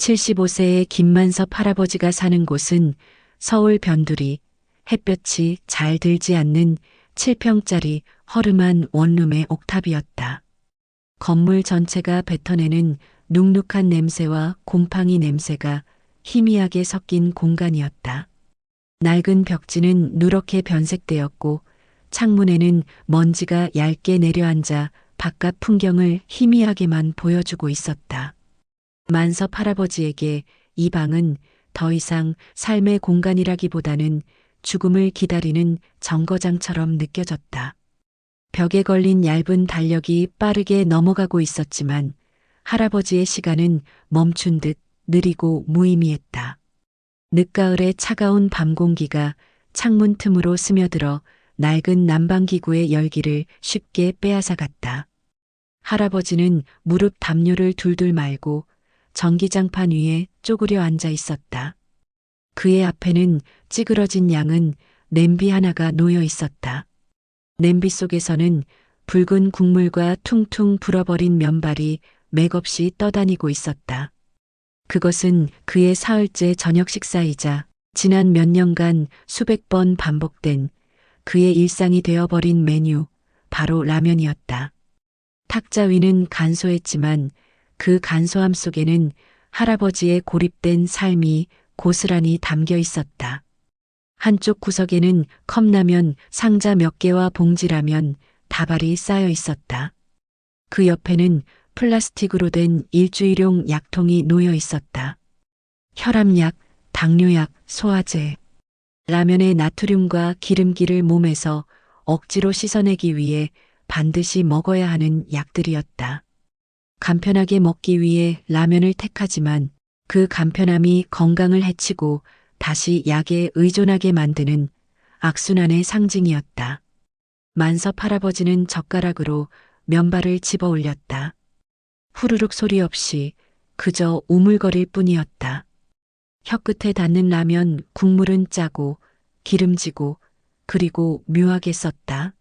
75세의 김만섭 할아버지가 사는 곳은 서울 변두리 햇볕이 잘 들지 않는 7평짜리 허름한 원룸의 옥탑이었다. 건물 전체가 뱉어내는 눅눅한 냄새와 곰팡이 냄새가 희미하게 섞인 공간이었다. 낡은 벽지는 누렇게 변색되었고 창문에는 먼지가 얇게 내려앉아 바깥 풍경을 희미하게만 보여주고 있었다. 만섭 할아버지에게 이 방은 더 이상 삶의 공간이라기보다는 죽음을 기다리는 정거장처럼 느껴졌다. 벽에 걸린 얇은 달력이 빠르게 넘어가고 있었지만 할아버지의 시간은 멈춘 듯 느리고 무의미했다. 늦가을의 차가운 밤 공기가 창문 틈으로 스며들어 낡은 난방기구의 열기를 쉽게 빼앗아갔다. 할아버지는 무릎 담요를 둘둘 말고 전기장판 위에 쪼그려 앉아 있었다. 그의 앞에는 찌그러진 양은 냄비 하나가 놓여 있었다. 냄비 속에서는 붉은 국물과 퉁퉁 불어버린 면발이 맥없이 떠다니고 있었다. 그것은 그의 사흘째 저녁 식사이자 지난 몇 년간 수백 번 반복된 그의 일상이 되어버린 메뉴, 바로 라면이었다. 탁자 위는 간소했지만 그 간소함 속에는 할아버지의 고립된 삶이 고스란히 담겨 있었다. 한쪽 구석에는 컵라면 상자 몇 개와 봉지라면 다발이 쌓여 있었다. 그 옆에는 플라스틱으로 된 일주일용 약통이 놓여 있었다. 혈압약, 당뇨약, 소화제. 라면의 나트륨과 기름기를 몸에서 억지로 씻어내기 위해 반드시 먹어야 하는 약들이었다. 간편하게 먹기 위해 라면을 택하지만 그 간편함이 건강을 해치고 다시 약에 의존하게 만드는 악순환의 상징이었다. 만섭 할아버지는 젓가락으로 면발을 집어 올렸다. 후루룩 소리 없이 그저 우물거릴 뿐이었다. 혀끝에 닿는 라면 국물은 짜고 기름지고 그리고 묘하게 썼다.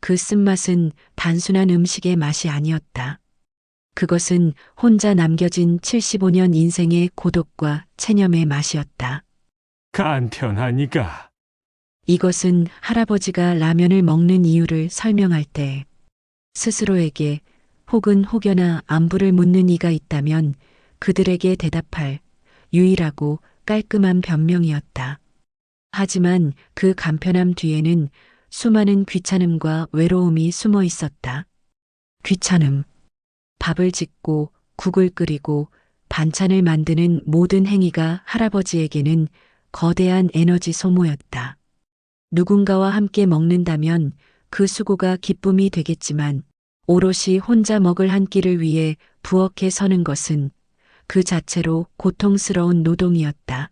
그 쓴맛은 단순한 음식의 맛이 아니었다. 그것은 혼자 남겨진 75년 인생의 고독과 체념의 맛이었다. 간편하니까 이것은 할아버지가 라면을 먹는 이유를 설명할 때 스스로에게 혹은 혹여나 안부를 묻는 이가 있다면 그들에게 대답할 유일하고 깔끔한 변명이었다. 하지만 그 간편함 뒤에는 수많은 귀찮음과 외로움이 숨어 있었다. 귀찮음. 밥을 짓고 국을 끓이고 반찬을 만드는 모든 행위가 할아버지에게는 거대한 에너지 소모였다. 누군가와 함께 먹는다면 그 수고가 기쁨이 되겠지만 오롯이 혼자 먹을 한 끼를 위해 부엌에 서는 것은 그 자체로 고통스러운 노동이었다.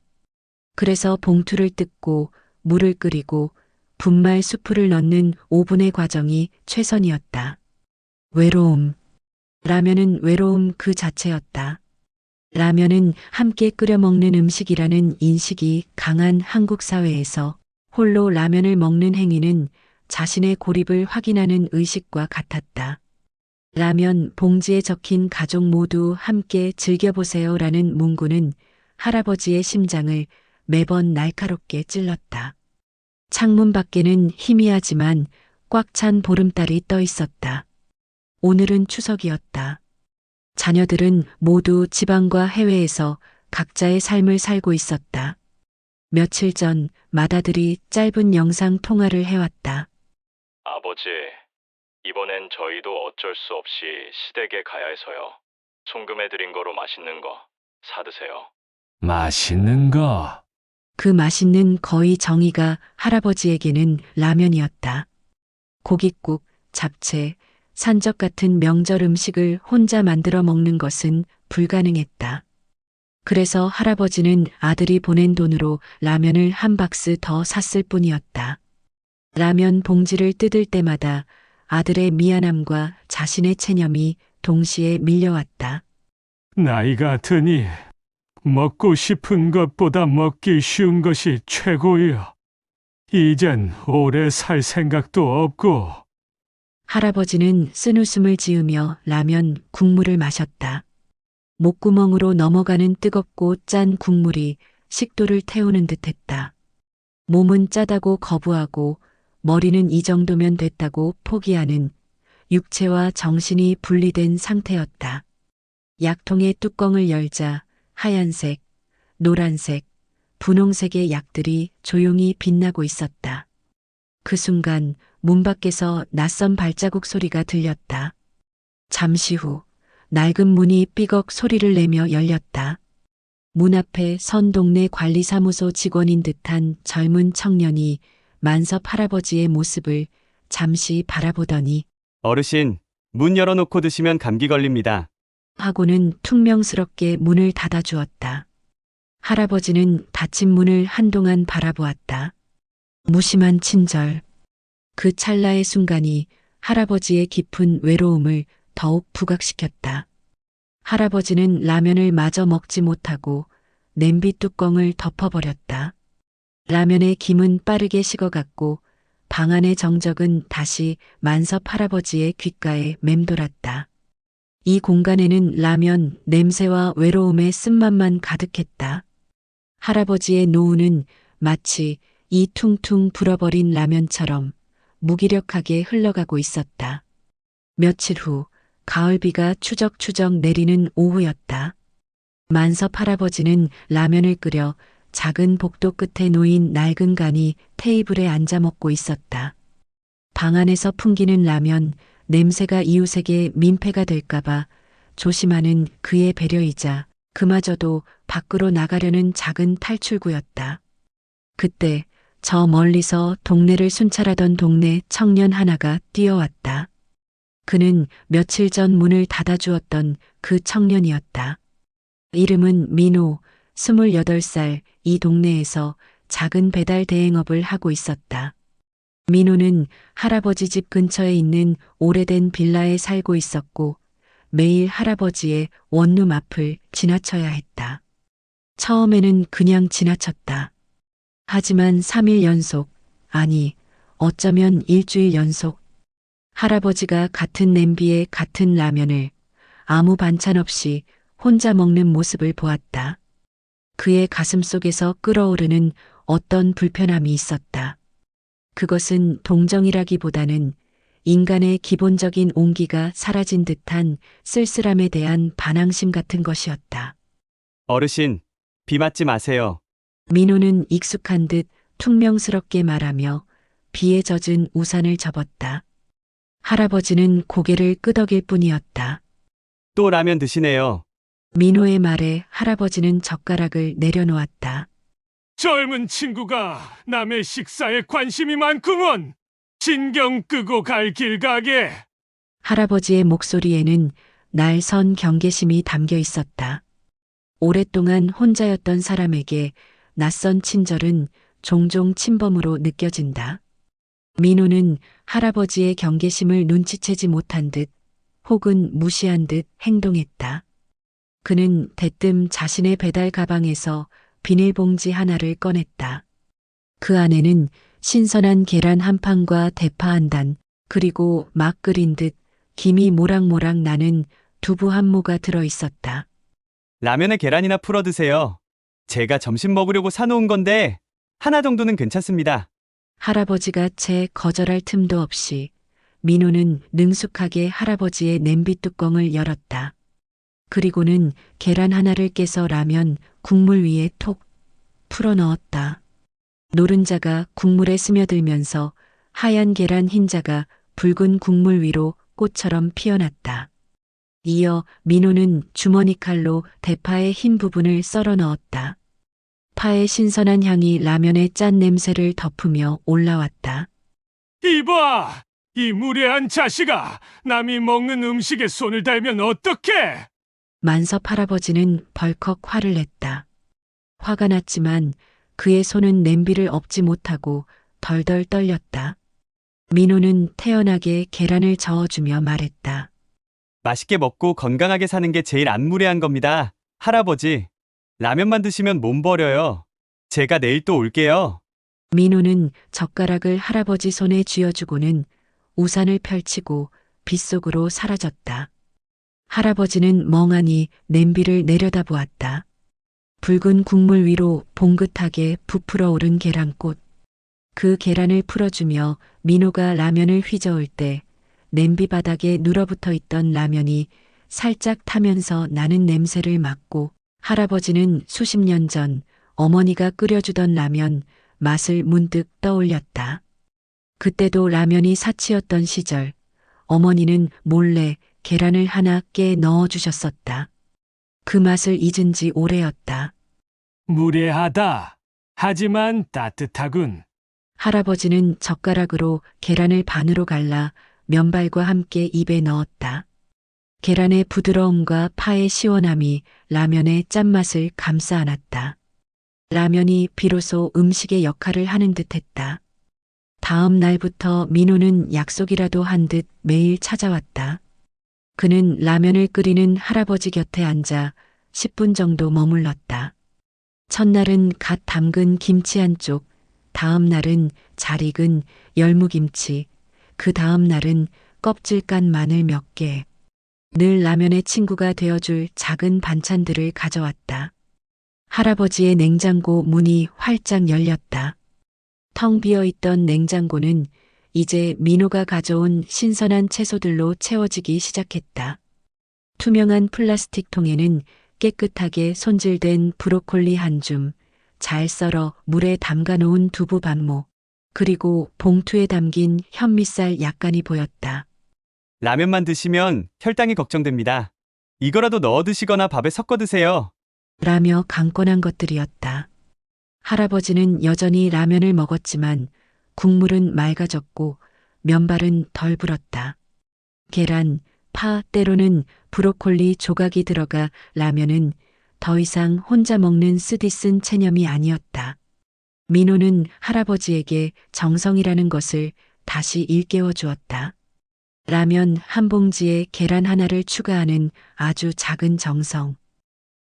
그래서 봉투를 뜯고 물을 끓이고 분말 수프를 넣는 5분의 과정이 최선이었다. 외로움. 라면은 외로움 그 자체였다. 라면은 함께 끓여 먹는 음식이라는 인식이 강한 한국 사회에서 홀로 라면을 먹는 행위는 자신의 고립을 확인하는 의식과 같았다. 라면 봉지에 적힌 가족 모두 함께 즐겨보세요 라는 문구는 할아버지의 심장을 매번 날카롭게 찔렀다. 창문 밖에는 희미하지만 꽉 찬 보름달이 떠 있었다. 오늘은 추석이었다. 자녀들은 모두 지방과 해외에서 각자의 삶을 살고 있었다. 며칠 전 맏아들이 짧은 영상 통화를 해왔다. 아버지, 이번엔 저희도 어쩔 수 없이 시댁에 가야 해서요. 송금해드린 거로 맛있는 거 사드세요. 맛있는 거 그 맛있는 거의 정의가 할아버지에게는 라면이었다. 고깃국, 잡채, 산적 같은 명절 음식을 혼자 만들어 먹는 것은 불가능했다. 그래서 할아버지는 아들이 보낸 돈으로 라면을 한 박스 더 샀을 뿐이었다. 라면 봉지를 뜯을 때마다 아들의 미안함과 자신의 체념이 동시에 밀려왔다. 나이가 드니 먹고 싶은 것보다 먹기 쉬운 것이 최고요. 이젠 오래 살 생각도 없고 할아버지는 쓴웃음을 지으며 라면 국물을 마셨다. 목구멍으로 넘어가는 뜨겁고 짠 국물이 식도를 태우는 듯 했다. 몸은 짜다고 거부하고 머리는 이 정도면 됐다고 포기하는 육체와 정신이 분리된 상태였다. 약통의 뚜껑을 열자 하얀색, 노란색, 분홍색의 약들이 조용히 빛나고 있었다. 그 순간 문 밖에서 낯선 발자국 소리가 들렸다. 잠시 후 낡은 문이 삐걱 소리를 내며 열렸다. 문 앞에 선 동네 관리사무소 직원인 듯한 젊은 청년이 만섭 할아버지의 모습을 잠시 바라보더니 어르신, 문 열어놓고 드시면 감기 걸립니다. 하고는 퉁명스럽게 문을 닫아주었다. 할아버지는 닫힌 문을 한동안 바라보았다. 무심한 친절. 그 찰나의 순간이 할아버지의 깊은 외로움을 더욱 부각시켰다. 할아버지는 라면을 마저 먹지 못하고 냄비 뚜껑을 덮어버렸다. 라면의 김은 빠르게 식어갔고 방 안의 정적은 다시 만섭 할아버지의 귓가에 맴돌았다. 이 공간에는 라면, 냄새와 외로움의 쓴맛만 가득했다. 할아버지의 노후는 마치 이 퉁퉁 불어버린 라면처럼 무기력하게 흘러가고 있었다. 며칠 후 가을비가 추적추적 내리는 오후였다. 만섭 할아버지는 라면을 끓여 작은 복도 끝에 놓인 낡은 간이 테이블에 앉아 먹고 있었다. 방 안에서 풍기는 라면, 냄새가 이웃에게 민폐가 될까봐 조심하는 그의 배려이자 그마저도 밖으로 나가려는 작은 탈출구였다. 그때 저 멀리서 동네를 순찰하던 동네 청년 하나가 뛰어왔다. 그는 며칠 전 문을 닫아주었던 그 청년이었다. 이름은 민호, 28살, 이 동네에서 작은 배달 대행업을 하고 있었다. 민호는 할아버지 집 근처에 있는 오래된 빌라에 살고 있었고 매일 할아버지의 원룸 앞을 지나쳐야 했다. 처음에는 그냥 지나쳤다. 하지만 3일 연속, 아니, 어쩌면 일주일 연속, 할아버지가 같은 냄비에 같은 라면을 아무 반찬 없이 혼자 먹는 모습을 보았다. 그의 가슴 속에서 끓어오르는 어떤 불편함이 있었다. 그것은 동정이라기보다는 인간의 기본적인 온기가 사라진 듯한 쓸쓸함에 대한 반항심 같은 것이었다. 어르신, 비 맞지 마세요. 민호는 익숙한 듯 퉁명스럽게 말하며 비에 젖은 우산을 접었다. 할아버지는 고개를 끄덕일 뿐이었다. 또 라면 드시네요. 민호의 말에 할아버지는 젓가락을 내려놓았다. 젊은 친구가 남의 식사에 관심이 많구먼. 진경 끄고 갈 길 가게. 할아버지의 목소리에는 날선 경계심이 담겨 있었다. 오랫동안 혼자였던 사람에게 낯선 친절은 종종 침범으로 느껴진다. 민호는 할아버지의 경계심을 눈치채지 못한 듯 혹은 무시한 듯 행동했다. 그는 대뜸 자신의 배달 가방에서 비닐봉지 하나를 꺼냈다. 그 안에는 신선한 계란 한 판과 대파 한 단, 그리고 막 끓인 듯 김이 모락모락 나는 두부 한 모가 들어 있었다. 라면에 계란이나 풀어 드세요. 제가 점심 먹으려고 사놓은 건데, 하나 정도는 괜찮습니다. 할아버지가 채 거절할 틈도 없이 민호는 능숙하게 할아버지의 냄비 뚜껑을 열었다. 그리고는 계란 하나를 깨서 라면 국물 위에 톡 풀어 넣었다. 노른자가 국물에 스며들면서 하얀 계란 흰자가 붉은 국물 위로 꽃처럼 피어났다. 이어 민호는 주머니 칼로 대파의 흰 부분을 썰어 넣었다. 파의 신선한 향이 라면의 짠 냄새를 덮으며 올라왔다. 이봐! 이 무례한 자식아! 남이 먹는 음식에 손을 달면 어떡해! 만섭 할아버지는 벌컥 화를 냈다. 화가 났지만 그의 손은 냄비를 엎지 못하고 덜덜 떨렸다. 민호는 태연하게 계란을 저어주며 말했다. 맛있게 먹고 건강하게 사는 게 제일 안 무례한 겁니다. 할아버지, 라면만 드시면 몸 버려요. 제가 내일 또 올게요. 민호는 젓가락을 할아버지 손에 쥐어주고는 우산을 펼치고 빗속으로 사라졌다. 할아버지는 멍하니 냄비를 내려다보았다. 붉은 국물 위로 봉긋하게 부풀어 오른 계란꽃. 그 계란을 풀어주며 민호가 라면을 휘저을 때 냄비 바닥에 눌어붙어 있던 라면이 살짝 타면서 나는 냄새를 맡고 할아버지는 수십 년 전 어머니가 끓여주던 라면 맛을 문득 떠올렸다. 그때도 라면이 사치였던 시절 어머니는 몰래 계란을 하나 깨 넣어주셨었다. 그 맛을 잊은 지 오래였다. 무례하다. 하지만 따뜻하군. 할아버지는 젓가락으로 계란을 반으로 갈라 면발과 함께 입에 넣었다. 계란의 부드러움과 파의 시원함이 라면의 짠맛을 감싸 안았다. 라면이 비로소 음식의 역할을 하는 듯 했다. 다음 날부터 민호는 약속이라도 한 듯 매일 찾아왔다. 그는 라면을 끓이는 할아버지 곁에 앉아 10분 정도 머물렀다. 첫날은 갓 담근 김치 한 쪽, 다음 날은 잘 익은 열무김치, 그 다음 날은 껍질 깐 마늘 몇 개. 늘 라면의 친구가 되어줄 작은 반찬들을 가져왔다. 할아버지의 냉장고 문이 활짝 열렸다. 텅 비어 있던 냉장고는 이제 민호가 가져온 신선한 채소들로 채워지기 시작했다. 투명한 플라스틱 통에는 깨끗하게 손질된 브로콜리 한 줌, 잘 썰어 물에 담가 놓은 두부 반모, 그리고 봉투에 담긴 현미쌀 약간이 보였다. 라면만 드시면 혈당이 걱정됩니다. 이거라도 넣어 드시거나 밥에 섞어 드세요. 라며 강권한 것들이었다. 할아버지는 여전히 라면을 먹었지만 국물은 맑아졌고 면발은 덜 불었다. 계란, 파, 때로는 브로콜리 조각이 들어가 라면은 더 이상 혼자 먹는 쓰디쓴 체념이 아니었다. 민호는 할아버지에게 정성이라는 것을 다시 일깨워 주었다. 라면 한 봉지에 계란 하나를 추가하는 아주 작은 정성.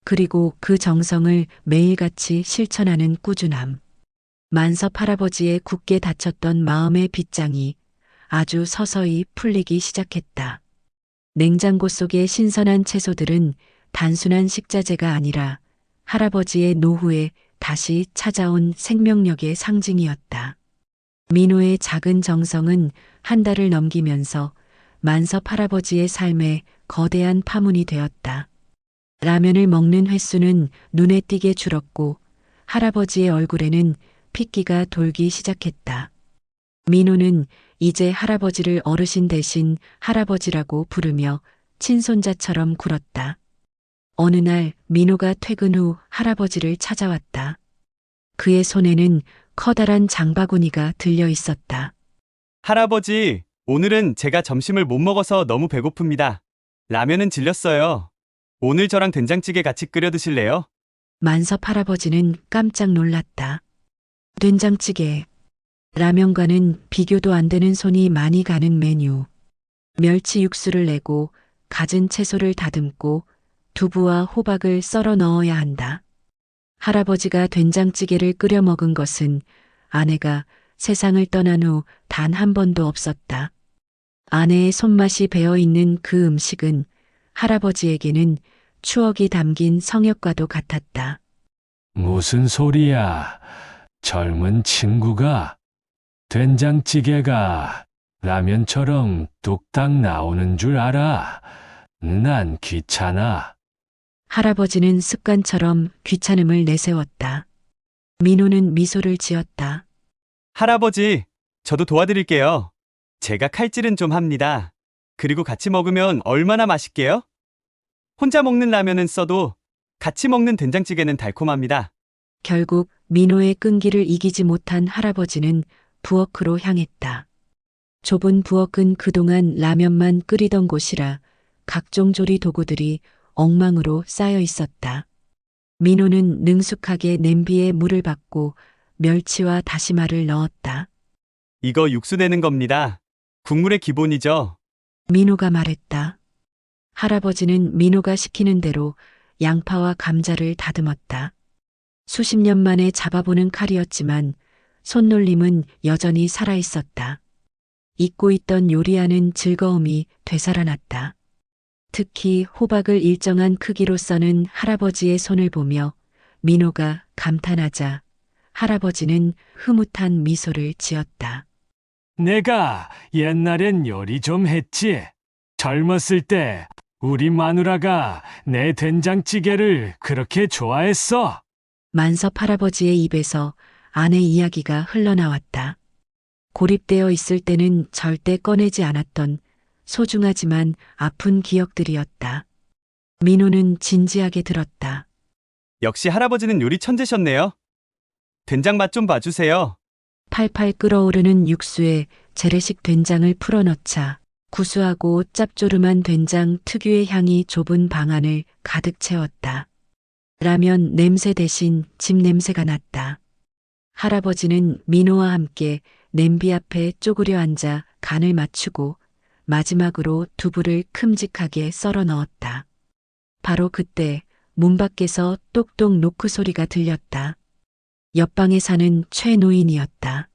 그리고 그 정성을 매일같이 실천하는 꾸준함. 만섭 할아버지의 굳게 닫혔던 마음의 빗장이 아주 서서히 풀리기 시작했다. 냉장고 속의 신선한 채소들은 단순한 식자재가 아니라 할아버지의 노후에 다시 찾아온 생명력의 상징이었다. 민호의 작은 정성은 한 달을 넘기면서 만섭 할아버지의 삶에 거대한 파문이 되었다. 라면을 먹는 횟수는 눈에 띄게 줄었고 할아버지의 얼굴에는 핏기가 돌기 시작했다. 민호는 이제 할아버지를 어르신 대신 할아버지라고 부르며 친손자처럼 굴었다. 어느 날 민호가 퇴근 후 할아버지를 찾아왔다. 그의 손에는 커다란 장바구니가 들려 있었다. 할아버지, 오늘은 제가 점심을 못 먹어서 너무 배고픕니다. 라면은 질렸어요. 오늘 저랑 된장찌개 같이 끓여 드실래요? 만섭 할아버지는 깜짝 놀랐다. 된장찌개. 라면과는 비교도 안 되는 손이 많이 가는 메뉴. 멸치 육수를 내고 갖은 채소를 다듬고 두부와 호박을 썰어 넣어야 한다. 할아버지가 된장찌개를 끓여 먹은 것은 아내가 세상을 떠난 후 단 한 번도 없었다. 아내의 손맛이 배어 있는 그 음식은 할아버지에게는 추억이 담긴 성역과도 같았다. 무슨 소리야? 젊은 친구가 된장찌개가 라면처럼 뚝딱 나오는 줄 알아. 난 귀찮아. 할아버지는 습관처럼 귀찮음을 내세웠다. 민호는 미소를 지었다. 할아버지, 저도 도와드릴게요. 제가 칼질은 좀 합니다. 그리고 같이 먹으면 얼마나 맛있게요? 혼자 먹는 라면은 써도 같이 먹는 된장찌개는 달콤합니다. 결국 민호의 끈기를 이기지 못한 할아버지는 부엌으로 향했다. 좁은 부엌은 그동안 라면만 끓이던 곳이라 각종 조리 도구들이 엉망으로 쌓여 있었다. 민호는 능숙하게 냄비에 물을 받고 멸치와 다시마를 넣었다. 이거 육수 내는 겁니다. 국물의 기본이죠. 민호가 말했다. 할아버지는 민호가 시키는 대로 양파와 감자를 다듬었다. 수십 년 만에 잡아보는 칼이었지만 손놀림은 여전히 살아있었다. 잊고 있던 요리하는 즐거움이 되살아났다. 특히 호박을 일정한 크기로 써는 할아버지의 손을 보며 민호가 감탄하자 할아버지는 흐뭇한 미소를 지었다. 내가 옛날엔 요리 좀 했지. 젊었을 때 우리 마누라가 내 된장찌개를 그렇게 좋아했어. 만섭 할아버지의 입에서 아내 이야기가 흘러나왔다. 고립되어 있을 때는 절대 꺼내지 않았던 소중하지만 아픈 기억들이었다. 민호는 진지하게 들었다. 역시 할아버지는 요리 천재셨네요. 된장 맛 좀 봐주세요. 팔팔 끓어오르는 육수에 재래식 된장을 풀어넣자 구수하고 짭조름한 된장 특유의 향이 좁은 방 안을 가득 채웠다. 라면 냄새 대신 집 냄새가 났다. 할아버지는 민호와 함께 냄비 앞에 쪼그려 앉아 간을 맞추고 마지막으로 두부를 큼직하게 썰어 넣었다. 바로 그때 문 밖에서 똑똑 노크 소리가 들렸다. 옆방에 사는 최 노인이었다.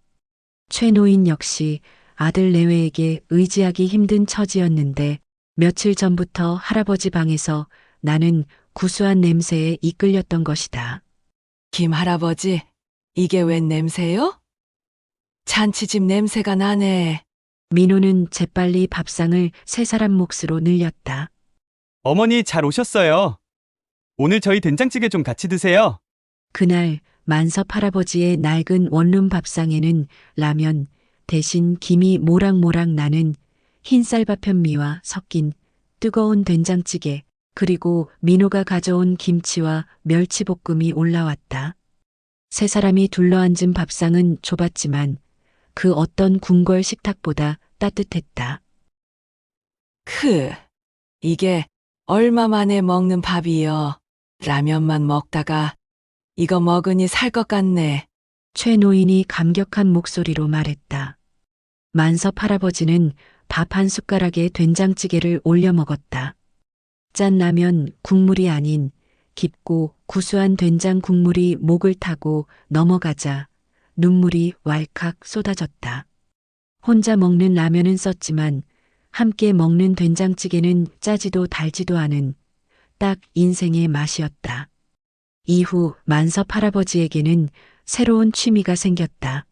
최 노인 역시 아들 내외에게 의지하기 힘든 처지였는데 며칠 전부터 할아버지 방에서 나는 구수한 냄새에 이끌렸던 것이다. 김 할아버지, 이게 웬 냄새요? 잔치집 냄새가 나네. 민호는 재빨리 밥상을 세 사람 몫으로 늘렸다. 어머니 잘 오셨어요. 오늘 저희 된장찌개 좀 같이 드세요. 그날 만섭 할아버지의 낡은 원룸 밥상에는 라면 대신 김이 모락모락 나는 흰쌀밥 현미와 섞인 뜨거운 된장찌개 그리고 민호가 가져온 김치와 멸치볶음이 올라왔다. 세 사람이 둘러앉은 밥상은 좁았지만 그 어떤 궁궐 식탁보다 따뜻했다. 크, 이게 얼마 만에 먹는 밥이요. 라면만 먹다가 이거 먹으니 살 것 같네. 최 노인이 감격한 목소리로 말했다. 만섭 할아버지는 밥 한 숟가락에 된장찌개를 올려 먹었다. 짠 라면 국물이 아닌 깊고 구수한 된장 국물이 목을 타고 넘어가자 눈물이 왈칵 쏟아졌다. 혼자 먹는 라면은 썼지만 함께 먹는 된장찌개는 짜지도 달지도 않은 딱 인생의 맛이었다. 이후 만섭 할아버지에게는 새로운 취미가 생겼다.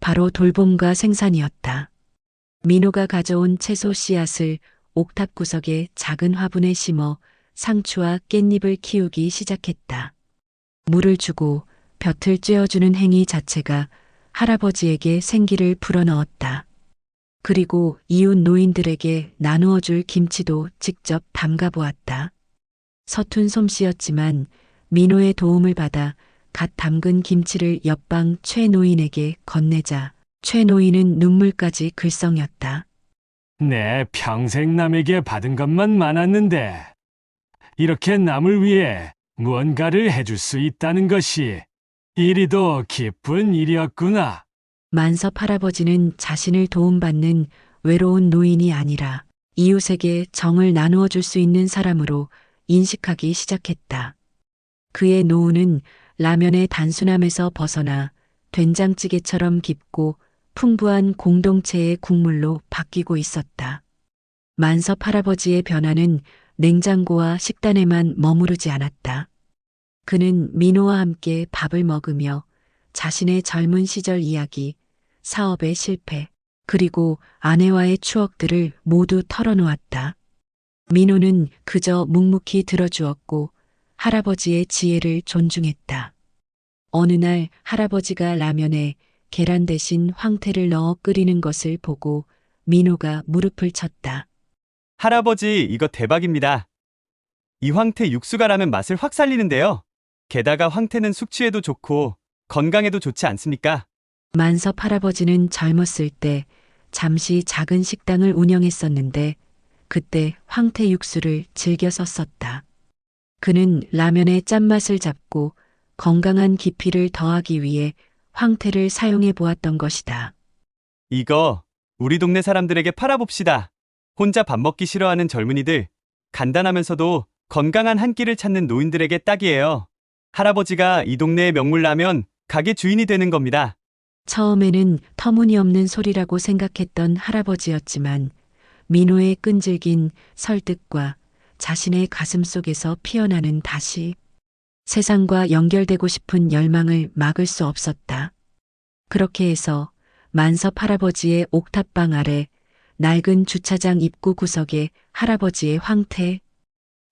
바로 돌봄과 생산이었다. 민호가 가져온 채소 씨앗을 옥탑 구석의 작은 화분에 심어 상추와 깻잎을 키우기 시작했다. 물을 주고 볕을 쬐어주는 행위 자체가 할아버지에게 생기를 불어넣었다. 그리고 이웃 노인들에게 나누어 줄 김치도 직접 담가 보았다. 서툰 솜씨였지만 민호의 도움을 받아 갓 담근 김치를 옆방 최 노인에게 건네자 최 노인은 눈물까지 글썽였다. 내 평생 남에게 받은 것만 많았는데 이렇게 남을 위해 무언가를 해줄 수 있다는 것이 이리도 기쁜 일이었구나. 만섭 할아버지는 자신을 도움받는 외로운 노인이 아니라 이웃에게 정을 나누어 줄 수 있는 사람으로 인식하기 시작했다. 그의 노후는 라면의 단순함에서 벗어나 된장찌개처럼 깊고 풍부한 공동체의 국물로 바뀌고 있었다. 만섭 할아버지의 변화는 냉장고와 식단에만 머무르지 않았다. 그는 민호와 함께 밥을 먹으며 자신의 젊은 시절 이야기, 사업의 실패, 그리고 아내와의 추억들을 모두 털어놓았다. 민호는 그저 묵묵히 들어주었고 할아버지의 지혜를 존중했다. 어느 날 할아버지가 라면에 계란 대신 황태를 넣어 끓이는 것을 보고 민호가 무릎을 쳤다. 할아버지 이거 대박입니다. 이 황태 육수가 라면 맛을 확 살리는데요. 게다가 황태는 숙취에도 좋고 건강에도 좋지 않습니까? 만섭 할아버지는 젊었을 때 잠시 작은 식당을 운영했었는데 그때 황태 육수를 즐겨 썼었다. 그는 라면의 짠맛을 잡고 건강한 깊이를 더하기 위해 황태를 사용해 보았던 것이다. 이거 우리 동네 사람들에게 팔아봅시다. 혼자 밥 먹기 싫어하는 젊은이들, 간단하면서도 건강한 한 끼를 찾는 노인들에게 딱이에요. 할아버지가 이 동네의 명물 라면 가게 주인이 되는 겁니다. 처음에는 터무니없는 소리라고 생각했던 할아버지였지만 민호의 끈질긴 설득과 자신의 가슴 속에서 피어나는 다시 세상과 연결되고 싶은 열망을 막을 수 없었다. 그렇게 해서 만섭 할아버지의 옥탑방 아래 낡은 주차장 입구 구석에 할아버지의 황태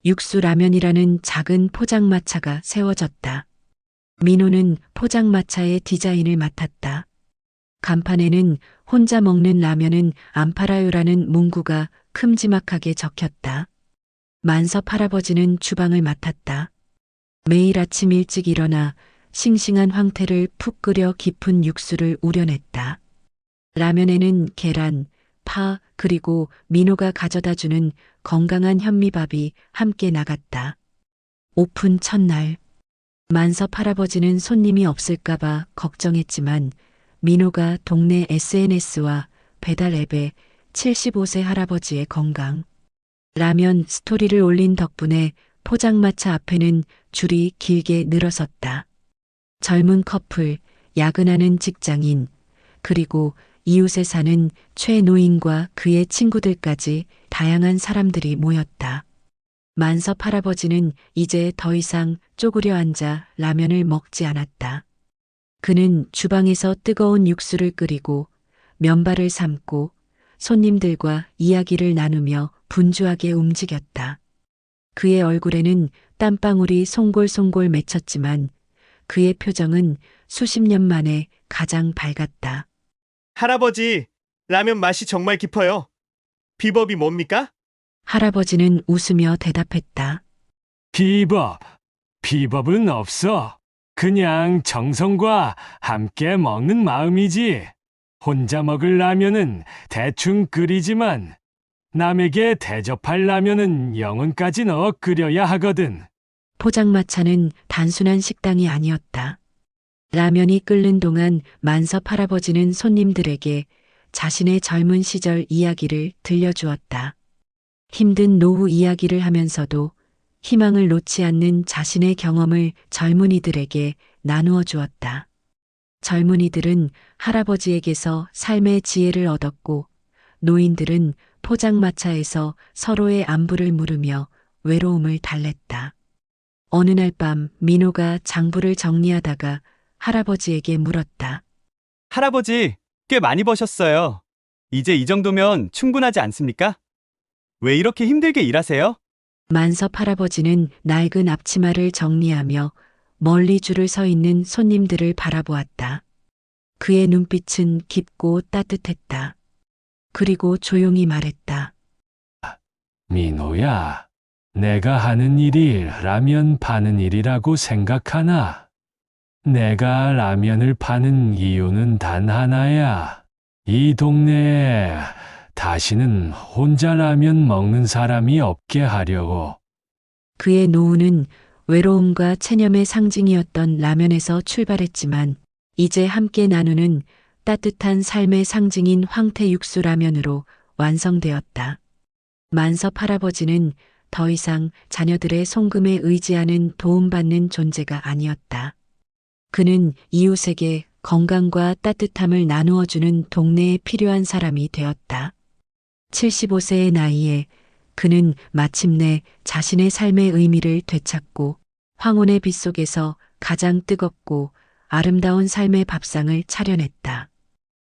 육수 라면이라는 작은 포장마차가 세워졌다. 민호는 포장마차의 디자인을 맡았다. 간판에는 혼자 먹는 라면은 안 팔아요라는 문구가 큼지막하게 적혔다. 만섭 할아버지는 주방을 맡았다. 매일 아침 일찍 일어나 싱싱한 황태를 푹 끓여 깊은 육수를 우려냈다. 라면에는 계란, 파, 그리고 민호가 가져다 주는 건강한 현미밥이 함께 나갔다. 오픈 첫날. 만섭 할아버지는 손님이 없을까봐 걱정했지만 민호가 동네 SNS와 배달 앱에 75세 할아버지의 건강, 라면 스토리를 올린 덕분에 포장마차 앞에는 줄이 길게 늘어섰다. 젊은 커플, 야근하는 직장인, 그리고 이웃에 사는 최노인과 그의 친구들까지 다양한 사람들이 모였다. 만섭 할아버지는 이제 더 이상 쪼그려 앉아 라면을 먹지 않았다. 그는 주방에서 뜨거운 육수를 끓이고 면발을 삶고 손님들과 이야기를 나누며 분주하게 움직였다. 그의 얼굴에는 땀방울이 송골송골 맺혔지만 그의 표정은 수십 년 만에 가장 밝았다. 할아버지, 라면 맛이 정말 깊어요. 비법이 뭡니까? 할아버지는 웃으며 대답했다. 비법. 비법은 없어. 그냥 정성과 함께 먹는 마음이지. 혼자 먹을 라면은 대충 끓이지만 남에게 대접할 라면은 영혼까지 넣어 끓여야 하거든. 포장마차는 단순한 식당이 아니었다. 라면이 끓는 동안 만섭 할아버지는 손님들에게 자신의 젊은 시절 이야기를 들려주었다. 힘든 노후 이야기를 하면서도 희망을 놓지 않는 자신의 경험을 젊은이들에게 나누어 주었다. 젊은이들은 할아버지에게서 삶의 지혜를 얻었고 노인들은 포장마차에서 서로의 안부를 물으며 외로움을 달랬다. 어느 날 밤 민호가 장부를 정리하다가 할아버지에게 물었다. 할아버지, 꽤 많이 버셨어요. 이제 이 정도면 충분하지 않습니까? 왜 이렇게 힘들게 일하세요? 만섭 할아버지는 낡은 앞치마를 정리하며 멀리 줄을 서 있는 손님들을 바라보았다. 그의 눈빛은 깊고 따뜻했다. 그리고 조용히 말했다. 민호야, 내가 하는 일이 라면 파는 일이라고 생각하나? 내가 라면을 파는 이유는 단 하나야. 이 동네에 다시는 혼자 라면 먹는 사람이 없게 하려고. 그의 노후는 외로움과 체념의 상징이었던 라면에서 출발했지만 이제 함께 나누는 따뜻한 삶의 상징인 황태 육수 라면으로 완성되었다. 만섭 할아버지는 더 이상 자녀들의 송금에 의지하는 도움받는 존재가 아니었다. 그는 이웃에게 건강과 따뜻함을 나누어주는 동네에 필요한 사람이 되었다. 75세의 나이에 그는 마침내 자신의 삶의 의미를 되찾고 황혼의 빛 속에서 가장 뜨겁고 아름다운 삶의 밥상을 차려냈다.